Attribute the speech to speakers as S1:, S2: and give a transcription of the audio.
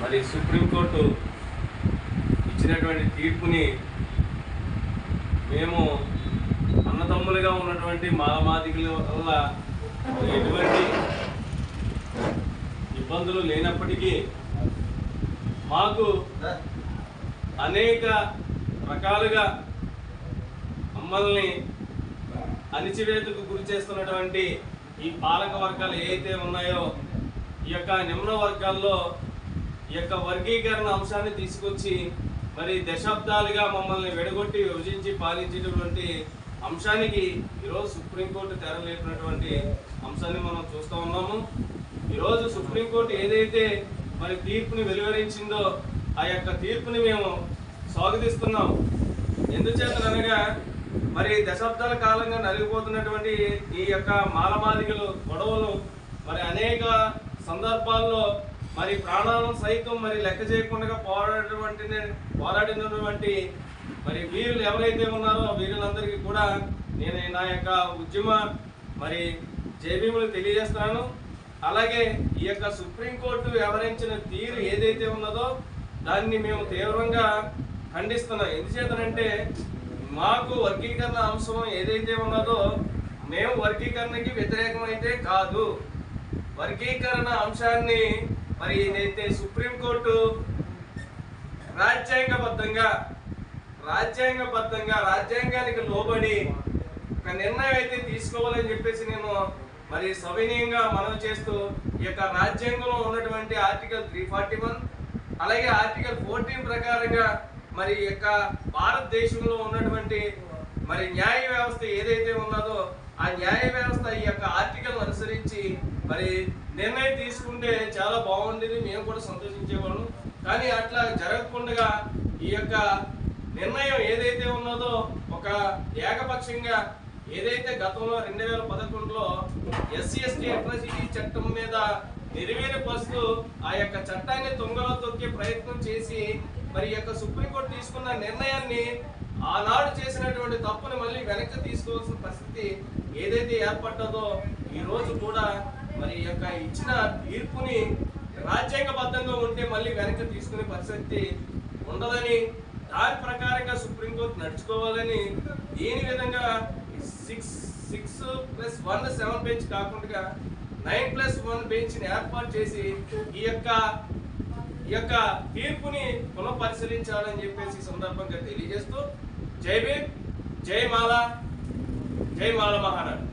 S1: మరి సుప్రీంకోర్టు ఇచ్చినటువంటి తీర్పుని మేము అన్నదమ్ములుగా ఉన్నటువంటి మాలమాదిగుల వల్ల ఎటువంటి ఇబ్బందులు లేనప్పటికీ మాకు అనేక రకాలుగా మమ్మల్ని అణిచివేతకు గురి చేస్తున్నటువంటి ఈ పాలక వర్గాలు ఏవైతే ఉన్నాయో ఈ యొక్క నిమ్న వర్గాల్లో ఈ యొక్క వర్గీకరణ అంశాన్ని తీసుకొచ్చి మరి దశాబ్దాలుగా మమ్మల్ని వెడగొట్టి విభజించి పాలించేటటువంటి అంశానికి ఈరోజు సుప్రీంకోర్టు తెరలేపినటువంటి అంశాన్ని మనం చూస్తూ ఉన్నాము. ఈరోజు సుప్రీంకోర్టు ఏదైతే మరి తీర్పుని వెలువరించిందో ఆ యొక్క తీర్పుని మేము స్వాగతిస్తున్నాం. ఎందుచేతనగా మరి దశాబ్దాల కాలంగా నలిగిపోతున్నటువంటి ఈ యొక్క మాలమాదిగలు గొడవలు మరి అనేక సందర్భాల్లో మరి ప్రాణాలను సైతం మరి లెక్క చేయకుండా పోరాడినటువంటి పోరాడినటువంటి మరి వీరులు ఎవరైతే ఉన్నారో వీరులందరికీ కూడా నేను నా యొక్క ఉద్యమ మరి జేబీములు తెలియజేస్తున్నాను. అలాగే ఈ యొక్క సుప్రీంకోర్టు వివరించిన తీరు ఏదైతే ఉన్నదో దాన్ని మేము తీవ్రంగా ఖండిస్తున్నాం. ఎందుచేతనంటే మాకు వర్గీకరణ అంశం ఏదైతే ఉన్నదో మేము వర్గీకరణకి వ్యతిరేకమైతే కాదు. వర్గీకరణ అంశాన్ని మరి ఇదైతే సుప్రీంకోర్టు రాజ్యాంగబద్ధంగా రాజ్యాంగబద్ధంగా రాజ్యాంగానికి లోబడి ఒక నిర్ణయం అయితే తీసుకోవాలని చెప్పేసి నేను మరి సవినీయంగా మనవి చేస్తూ ఈ యొక్క రాజ్యాంగంలో ఉన్నటువంటి ఆర్టికల్ త్రీ ఫార్టీ వన్ అలాగే ఆర్టికల్ ఫోర్టీన్ ప్రకారంగా మరి యొక్క భారతదేశంలో ఉన్నటువంటి మరి న్యాయ వ్యవస్థ ఏదైతే ఉన్నదో ఆ న్యాయ వ్యవస్థ ఈ యొక్క ఆర్టికల్ అనుసరించి మరి నిర్ణయం తీసుకుంటే చాలా బాగుండేది మేము కూడా సంతోషించేవాళ్ళం. కానీ అట్లా జరగకుండా ఈ యొక్క నిర్ణయం ఏదైతే ఉన్నదో ఒక ఏకపక్షంగా ఏదైతే గతంలో రెండు వేల పదకొండులో ఎస్సీ ఎస్టీ అట్రాసిటీ చట్టం మీద నెరవేర్పరుస్తూ ఆ యొక్క చట్టాన్ని తొంగలో తొక్కే ప్రయత్నం చేసి మరి యొక్క సుప్రీంకోర్టు తీసుకున్న నిర్ణయాన్ని ఆనాడు చేసినటువంటి తప్పుని మళ్ళీ వెనక్కి తీసుకోవాల్సిన పరిస్థితి ఏదైతే ఏర్పడ్డదో ఈ రోజు కూడా మరి ఈ యొక్క ఇచ్చిన తీర్పుని రాజ్యాంగబద్ధంగా ఉంటే మళ్ళీ వెనక్కి తీసుకునే పరిస్థితి ఉండదని దాని ప్రకారంగా సుప్రీంకోర్టు నడుచుకోవాలని దీని విధంగా six six plus one seven bench కాకుండా నైన్ ప్లస్ వన్ బెంచ్ని ఏర్పాటు చేసి ఈ యొక్క ఈ యొక్క తీర్పుని పునఃపరిశీలించాలని చెప్పేసి ఈ సందర్భంగా తెలియజేస్తూ జై భీమ్ జై మాల జై మాల మహారాణి